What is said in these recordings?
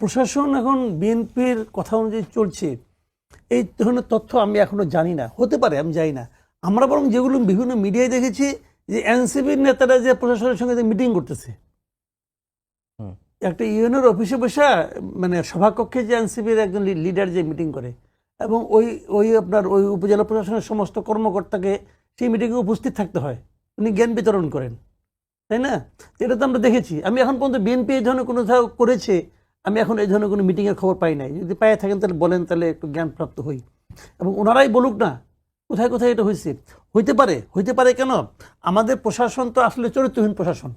প্রশাসন এখন বিএনপির কথা অনুযায়ী চলছে। এই ধরনের তথ্য আমি এখনও জানি না। হতে পারে আমি জানি না। আমরা বরং যেগুলো বিভিন্ন মিডিয়ায় দেখেছি যে এনসিপির নেতারা যে প্রশাসনের সঙ্গে যে মিটিং করতেছে। হুম। একটা ইউএনের অফিসে বসে মানে সভাকক্ষে যে এনসিপির একজন লিডার যে মিটিং করে এবং ওই ওই আপনার ওই উপজেলা প্রশাসনের সমস্ত কর্মকর্তাকে সেই মিটিংয়ে উপস্থিত থাকতে হয়। উনি জ্ঞান বিতরণ করেন। তাই না? এটা তো আমরা দেখেছি। আমি এখন পর্যন্ত বিএনপি এই ধরনের কোনো করেছে আমি এখন এই ধরনের কোনো মিটিংয়ের খবর পাই নাই। যদি পায়ে থাকেন তাহলে বলেন তাহলে একটু জ্ঞান প্রাপ্ত হই। এবং ওনারাই বলুক না কোথায় কোথায় এটা হয়েছে হইতে পারে হইতে পারে কেন? আমাদের প্রশাসন তো আসলে চরিত্রহীন প্রশাসন।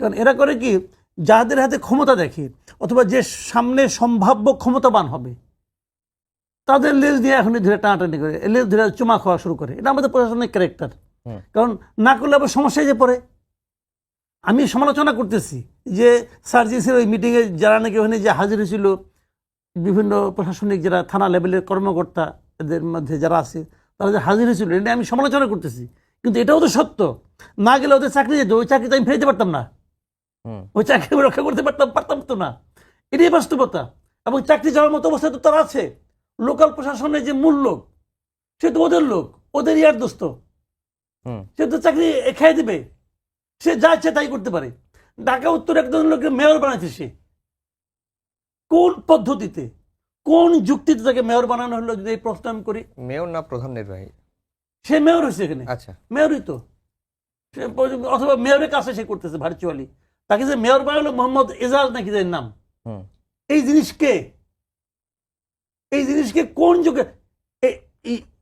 কারণ এরা করে কি? যাদের হাতে ক্ষমতা দেখে অথবা যে সামনে সম্ভাব্য ক্ষমতাবান হবে তাদের লেজ দিয়ে এখনই ধরে টানাটানি করে লেজ ধরে চুমা খাওয়া শুরু করে। এটা আমাদের প্রশাসনের ক্যারেক্টার কারণ না করলে আবার সমস্যায় যে পড়ে। আমি সমালোচনা করতেছি যে সার্জিসের ওই মিটিংয়ে যারা নাকি ওখানে যে হাজির হয়েছিল বিভিন্ন প্রশাসনিক যারা থানা লেভেলের কর্মকর্তা এদের মধ্যে যারা আছে তারা যে হাজির হয়েছিল এটা আমি সমালোচনা করতেছি। কিন্তু এটাও তো সত্য। না গেলে ওদের চাকরি যেত ওই চাকরি তো আমি ফেলতে পারতাম না। ওই চাকরি আমি রক্ষা করতে পারতাম পারতাম তো না। এটাই বাস্তবতা। এবং চাকরি যাওয়ার মতো অবস্থা তো তারা আছে। লোকাল প্রশাসনের যে মূল লোক সে তো ওদের লোক ওদের ইয়ার দোস্ত। সে তো চাকরি খেয়ে দেবে। সে যা ইচ্ছে তাই করতে পারে। ঢাকা উত্তর একজন লোকের মেয়র বানাইছে সে। কোন পদ্ধতিতে কোন যুক্তিতে তাকে মেয়র বানানো হলো যদি এই প্রশ্ন আমি করি? মেয়র না প্রধান নির্বাহী? সে মেয়র হয়েছে এখানে। আচ্ছা। মেয়রই তো। সে অথবা মেয়রের কাছে সে করতেছে ভার্চুয়ালি তাকে যে মেয়র বানালো মোহাম্মদ এজাজ নাকি তার নাম? হুম। এই জিনিসকে এই জিনিসকে কোন যুগে?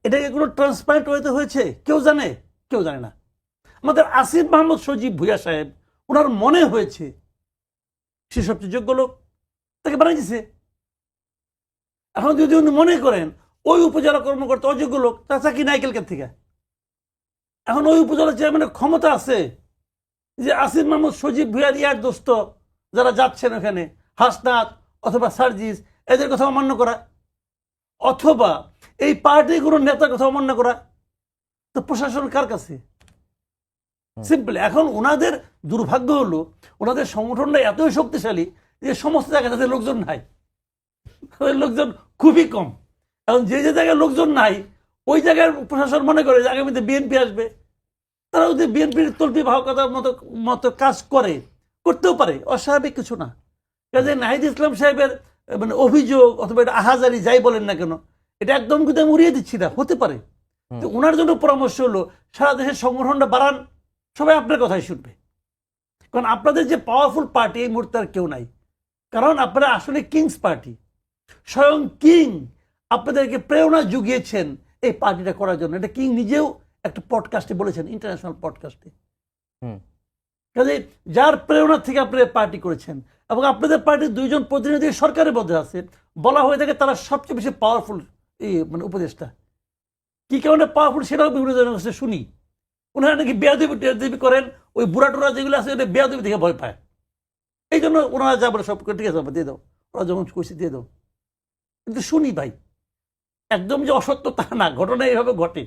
এটাকে কোনো ট্রান্সপারেন্ট হয়েছে? কেউ জানে? কেউ জানে না। আমাদের আসিফ মাহমুদ সজীব ভুইয়া সাহেব, ওনার মনে হয়েছে সে সবচেয়ে যোগ্য লোক, তাকে বানিয়ে দিছে। এখন যদি উনি মনে করেন, ওই উপজেলা কর্মকর্তা অযোগ্য লোক তা চাকরি নাইকেলকে থেকে। এখন ওই উপজেলা চেয়ারম্যানের ক্ষমতা আছে যে আসিফ মাহমুদ সজীব ভুইয়ার ইয়ার দোস্ত, যারা যাচ্ছেন ওখানে, হাসনাত অথবা সার্জিস, এদের কথা অমান্য করা। অথবা এই পার্টির কোনো নেতার কথা অমান্য করা। তো প্রশাসন কার কাছে? সিম্পল এখন ওনাদের দুর্ভাগ্য হলো ওনাদের সংগঠনটা এতই শক্তিশালী যে সমস্ত জায়গায় তাদের লোকজন নাই। ওই লোকজন খুবই কম। এখন যে যে জায়গায় লোকজন নাই ওই জায়গার প্রশাসন মনে করে যে আগামীতে বিএনপি আসবে। তারা যদি বিএনপির তল্পি ভাবকতার মতো মতো কাজ করে করতেও পারে অস্বাভাবিক কিছু না। কাজে নাহিদ ইসলাম সাহেবের মানে অভিযোগ অথবা এটা আহাজারি যাই বলেন না কেন এটা একদম কিন্তু আমি উড়িয়ে দিচ্ছি না হতে পারে। তো ওনার জন্য পরামর্শ হলো সারা দেশের সংগঠনটা বাড়ান সবাই আপনার কথাই শুনবে। কারণ আপনাদের যে পাওয়ারফুল পার্টি এই মুহূর্তে আর কেউ নাই। কারণ আপনারা আসলে কিংস পার্টি স্বয়ং কিং আপনাদেরকে প্রেরণা জুগিয়েছেন এই পার্টিটা করার জন্য। এটা কিং নিজেও একটা পডকাস্টে বলেছেন ইন্টারন্যাশনাল পডকাস্টে হুম। কাজে যার প্রেরণা থেকে আপনারা পার্টি করেছেন এবং আপনাদের পার্টির দুইজন প্রতিনিধি সরকারের মধ্যে আছে বলা হয়ে থাকে তারা সবচেয়ে বেশি পাওয়ারফুল এই মানে উপদেষ্টা। কি কারণে পাওয়ারফুল সেটাও বিভিন্ন জনের কাছে শুনি। ওনারা নাকি বেয়াদবি টেয়াদবি করেন ওই বুড়া টোরা যেগুলো আছে ওটা বেয়াদবি দেখে ভয় পায়। এই জন্য ওনারা যা বলে সব ঠিক আছে দিয়ে দাও। ওরা যখন কইছে দিয়ে দাও। কিন্তু শুনি ভাই একদম যে অসত্য তা না ঘটনা এইভাবে ঘটে।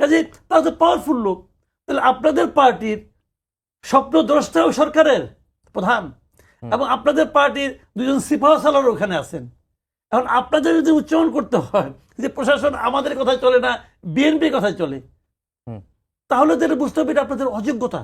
কাজে তারা তো পাওয়ারফুল লোক তাহলে আপনাদের পার্টির স্বপ্নদ্রষ্টাও সরকারের প্রধান। এবং আপনাদের পার্টির দুজন সিপাহ সালার ওখানে আছেন। এখন আপনাদের যদি উচ্চারণ করতে হয় যে প্রশাসন আমাদের কথায় চলে না বিএনপির কথায় চলে। তাহলে তো বুঝতে হবে এটা আপনাদের অযোগ্যতা।